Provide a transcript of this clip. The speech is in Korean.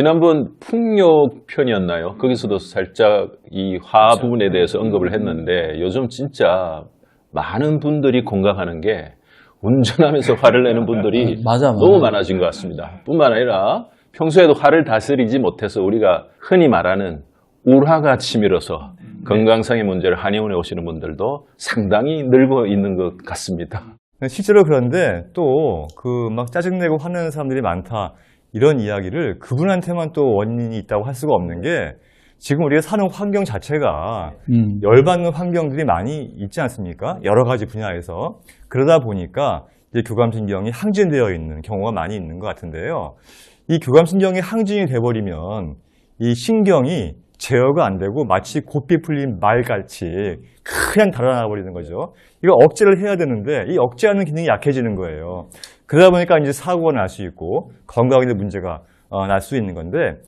지난번 풍력 편이었나요? 거기서도 살짝 이 화 부분에 대해서 언급을 했는데 요즘 진짜 많은 분들이 공감하는 게 운전하면서 화를 내는 분들이 맞아, 맞아. 너무 많아진 것 같습니다. 뿐만 아니라 평소에도 화를 다스리지 못해서 우리가 흔히 말하는 울화가 치밀어서 건강상의 문제를 한의원에 오시는 분들도 상당히 늘고 있는 것 같습니다. 실제로 그런데 또 그 막 짜증내고 화내는 사람들이 많다 이런 이야기를 그분한테만 또 원인이 있다고 할 수가 없는 게 지금 우리가 사는 환경 자체가 음. 열받는 환경들이 많이 있지 않습니까? 여러 가지 분야에서 그러다 보니까 이제 교감신경이 항진되어 있는 경우가 많이 있는 것 같은데요. 이 교감신경이 항진이 돼버리면 이 신경이 제어가 안 되고 마치 곱비 풀린 말같이 그냥 달아나 버리는 거죠. 이거 억제를 해야 되는데 이 억제하는 기능이 약해지는 거예요. 그러다 보니까 이제 사고가 날 수 있고 건강에 문제가 날 수 있는 건데